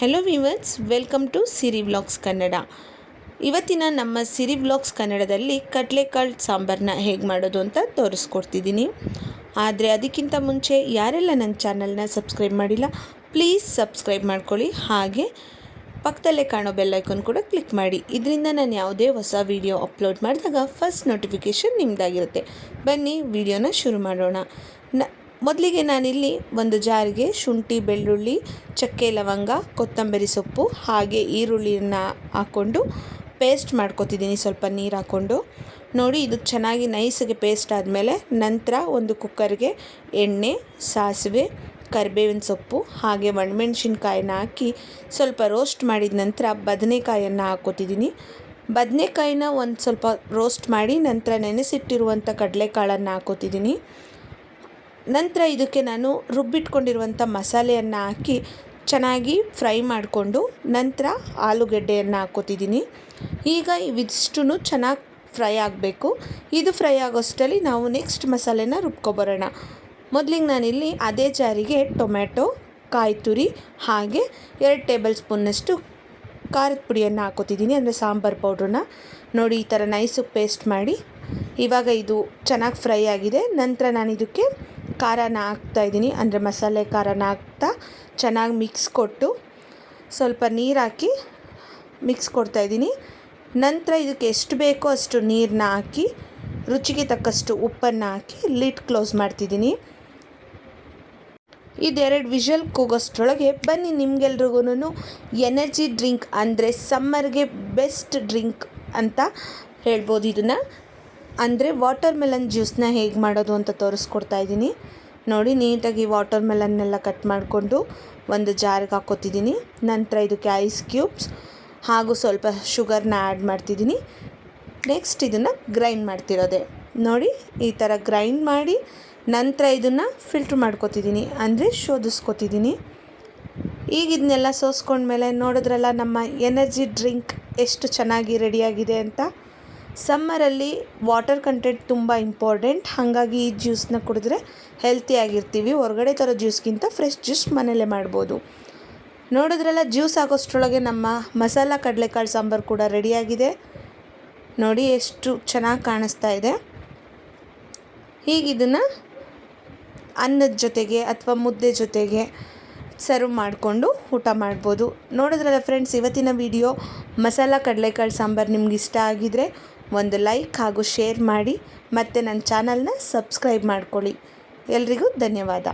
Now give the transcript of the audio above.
Hello viewers welcome to Siri vlogs Kannada ಇವತ್ತಿನ ನಮ್ಮ ಸಿರಿ vlogs ಕನ್ನಡದಲ್ಲಿ ಕಡಲೆಕಾಳು ಸಾಂಬಾರನ್ನ ಹೇಗೆ ಮಾಡೋದು ಅಂತ ತೋರಿಸ್ಕೊಡ್ತಿದ್ದೀನಿ. ಆದರೆ ಅದಕ್ಕಿಂತ ಮುಂಚೆ ಯಾರೆಲ್ಲ ನನ್ನ ಚಾನಲ್ನ ಸಬ್ಸ್ಕ್ರೈಬ್ ಮಾಡಿಲ್ಲ ಪ್ಲೀಸ್ ಸಬ್ಸ್ಕ್ರೈಬ್ ಮಾಡ್ಕೊಳ್ಳಿ. ಹಾಗೆ ಪಕ್ಕದಲ್ಲೇ ಕಾಣೋ ಬೆಲ್ಲೈಕನ್ ಕೂಡ ಕ್ಲಿಕ್ ಮಾಡಿ. ಇದರಿಂದ ನಾನು ಯಾವುದೇ ಹೊಸ ವಿಡಿಯೋ ಅಪ್ಲೋಡ್ ಮಾಡಿದಾಗ ಫಸ್ಟ್ ನೋಟಿಫಿಕೇಷನ್ ನಿಮ್ಮದಾಗಿರುತ್ತೆ ಬನ್ನಿ ವಿಡಿಯೋನ ಶುರು ಮಾಡೋಣ. ನ ಮೊದಲಿಗೆ ನಾನಿಲ್ಲಿ ಒಂದು ಜಾರಿಗೆ ಶುಂಠಿ, ಬೆಳ್ಳುಳ್ಳಿ, ಚಕ್ಕೆ, ಲವಂಗ, ಕೊತ್ತಂಬರಿ ಸೊಪ್ಪು, ಹಾಗೆ ಈರುಳ್ಳಿಯನ್ನು ಹಾಕ್ಕೊಂಡು ಪೇಸ್ಟ್ ಮಾಡ್ಕೊತಿದ್ದೀನಿ. ಸ್ವಲ್ಪ ನೀರು ಹಾಕ್ಕೊಂಡು. ನೋಡಿ, ಇದು ಚೆನ್ನಾಗಿ ನೈಸಿಗೆ ಪೇಸ್ಟ್ ಆದಮೇಲೆ ನಂತರ ಒಂದು ಕುಕ್ಕರ್ಗೆ ಎಣ್ಣೆ, ಸಾಸಿವೆ, ಕರಿಬೇವಿನ ಸೊಪ್ಪು, ಹಾಗೆ ಒಣಮೆಣ್ಸಿನ್ಕಾಯನ್ನ ಹಾಕಿ ಸ್ವಲ್ಪ ರೋಸ್ಟ್ ಮಾಡಿದ ನಂತರ ಬದನೆಕಾಯನ್ನು ಹಾಕ್ಕೋತಿದ್ದೀನಿ. ಬದನೆಕಾಯಿನ ಒಂದು ಸ್ವಲ್ಪ ರೋಸ್ಟ್ ಮಾಡಿ ನಂತರ ನೆನೆಸಿಟ್ಟಿರುವಂಥ ಕಡಲೆಕಾಳನ್ನು ಹಾಕ್ಕೋತಿದ್ದೀನಿ. ನಂತರ ಇದಕ್ಕೆ ನಾನು ರುಬ್ಬಿಟ್ಕೊಂಡಿರುವಂಥ ಮಸಾಲೆಯನ್ನು ಹಾಕಿ ಚೆನ್ನಾಗಿ ಫ್ರೈ ಮಾಡಿಕೊಂಡು ನಂತರ ಆಲೂಗಡ್ಡೆಯನ್ನು ಹಾಕ್ಕೋತಿದ್ದೀನಿ. ಈಗ ಇವಿಷ್ಟು ಚೆನ್ನಾಗಿ ಫ್ರೈ ಆಗಬೇಕು. ಇದು ಫ್ರೈ ಆಗೋಷ್ಟರಲ್ಲಿ ನಾವು ನೆಕ್ಸ್ಟ್ ಮಸಾಲೆನ ರುಬ್ಕೊಬರೋಣ. ಮೊದಲಿಗೆ ನಾನಿಲ್ಲಿ ಅದೇ ಜಾರಿಗೆ ಟೊಮ್ಯಾಟೊ ಕಾಯಿ ತುರಿ ಹಾಗೆ ಎರಡು ಟೇಬಲ್ ಸ್ಪೂನ್ನಷ್ಟು ಖಾರದ ಪುಡಿಯನ್ನು ಹಾಕೋತಿದ್ದೀನಿ ಅಂದರೆ ಸಾಂಬಾರು ಪೌಡ್ರನ್ನ. ನೋಡಿ, ಈ ಥರ ನೈಸು ಪೇಸ್ಟ್ ಮಾಡಿ ಇವಾಗ ಇದು ಚೆನ್ನಾಗಿ ಫ್ರೈ ಆಗಿದೆ. ನಂತರ ನಾನು ಇದಕ್ಕೆ ಖಾರನ ಹಾಕ್ತಾಯಿದ್ದೀನಿ ಅಂದರೆ ಮಸಾಲೆ ಖಾರನ ಹಾಕ್ತಾ ಚೆನ್ನಾಗಿ ಮಿಕ್ಸ್ ಕೊಟ್ಟು ಸ್ವಲ್ಪ ನೀರು ಹಾಕಿ ಮಿಕ್ಸ್ ಕೊಡ್ತಾಯಿದ್ದೀನಿ ನಂತರ ಇದಕ್ಕೆ ಎಷ್ಟು ಬೇಕೋ ಅಷ್ಟು ನೀರನ್ನ ಹಾಕಿ, ರುಚಿಗೆ ತಕ್ಕಷ್ಟು ಉಪ್ಪನ್ನು ಹಾಕಿ ಲಿಟ್ ಕ್ಲೋಸ್ ಮಾಡ್ತಿದ್ದೀನಿ. ಇದೆರಡು ವಿಷಲ್ ಕೂಗೋಷ್ಟರೊಳಗೆ ಬನ್ನಿ ನಿಮ್ಗೆಲ್ರಿಗೂ ಎನರ್ಜಿ ಡ್ರಿಂಕ್ ಅಂದರೆ ಸಮ್ಮರ್ಗೆ ಬೆಸ್ಟ್ ಡ್ರಿಂಕ್ ಅಂತ ಹೇಳ್ಬೋದು ಇದನ್ನು. ಅಂದರೆ ವಾಟರ್ ಮೆಲನ್ ಜ್ಯೂಸನ್ನ ಹೇಗೆ ಮಾಡೋದು ಅಂತ ತೋರಿಸ್ಕೊಡ್ತಾ ಇದ್ದೀನಿ. ನೋಡಿ, ನೀಟಾಗಿ ವಾಟರ್ ಮೆಲನ್ನೆಲ್ಲ ಕಟ್ ಮಾಡಿಕೊಂಡು ಒಂದು ಜಾರ್ಗೆ ಹಾಕ್ಕೊತಿದ್ದೀನಿ. ನಂತರ ಇದಕ್ಕೆ ಐಸ್ ಕ್ಯೂಬ್ಸ್ ಹಾಗೂ ಸ್ವಲ್ಪ ಶುಗರ್ನ ಆ್ಯಡ್ ಮಾಡ್ತಿದ್ದೀನಿ. ನೆಕ್ಸ್ಟ್ ಇದನ್ನು ಗ್ರೈಂಡ್ ಮಾಡ್ತಿರೋದೆ. ನೋಡಿ, ಈ ಥರ ಗ್ರೈಂಡ್ ಮಾಡಿ ನಂತರ ಇದನ್ನು ಫಿಲ್ಟ್ರ್ ಮಾಡ್ಕೊತಿದ್ದೀನಿ. ಅಂದರೆ ಶೋಧಿಸ್ಕೊತಿದ್ದೀನಿ. ಈಗ ಇದನ್ನೆಲ್ಲ ಸೋಸ್ಕೊಂಡ್ಮೇಲೆ ನೋಡಿದ್ರಲ್ಲ, ನಮ್ಮ ಎನರ್ಜಿ ಡ್ರಿಂಕ್ ಎಷ್ಟು ಚೆನ್ನಾಗಿ ರೆಡಿಯಾಗಿದೆ ಅಂತ. ಸಮ್ಮರಲ್ಲಿ ವಾಟರ್ ಕಂಟೆಂಟ್ ತುಂಬ ಇಂಪಾರ್ಟೆಂಟ್. ಹಾಗಾಗಿ ಈ ಜ್ಯೂಸನ್ನ ಕುಡಿದ್ರೆ ಹೆಲ್ತಿಯಾಗಿರ್ತೀವಿ ಹೊರಗಡೆ ತರೋ ಜ್ಯೂಸ್ಗಿಂತ ಫ್ರೆಶ್ ಜ್ಯೂಸ್ ಮನೇಲೇ ಮಾಡ್ಬೋದು. ನೋಡಿದ್ರಲ್ಲ, ಜ್ಯೂಸ್ ಹಾಕೋಷ್ಟರೊಳಗೆ ನಮ್ಮ ಮಸಾಲ ಕಡಲೆಕಾಳು ಸಾಂಬಾರು ಕೂಡ ರೆಡಿಯಾಗಿದೆ. ನೋಡಿ ಎಷ್ಟು ಚೆನ್ನಾಗಿ ಕಾಣಿಸ್ತಾ ಇದೆ. ಹೀಗಿದನ್ನು ಅನ್ನದ ಜೊತೆಗೆ ಅಥವಾ ಮುದ್ದೆ ಜೊತೆಗೆ ಸರ್ವ್ ಮಾಡಿಕೊಂಡು ಊಟ ಮಾಡ್ಬೋದು. ನೋಡಿದ್ರಲ್ಲ ಫ್ರೆಂಡ್ಸ್ ಇವತ್ತಿನ ವಿಡಿಯೋ ಮಸಾಲ ಕಡಲೆಕಾಳು ಸಾಂಬಾರು ನಿಮ್ಗೆ ಇಷ್ಟ ಆಗಿದರೆ ಒಂದು ಲೈಕ್ ಹಾಗೂ ಶೇರ್ ಮಾಡಿ ಮತ್ತು ನನ್ನ ಚಾನಲ್ನ ಸಬ್ಸ್ಕ್ರೈಬ್ ಮಾಡ್ಕೊಳ್ಳಿ. ಎಲ್ರಿಗೂ ಧನ್ಯವಾದ.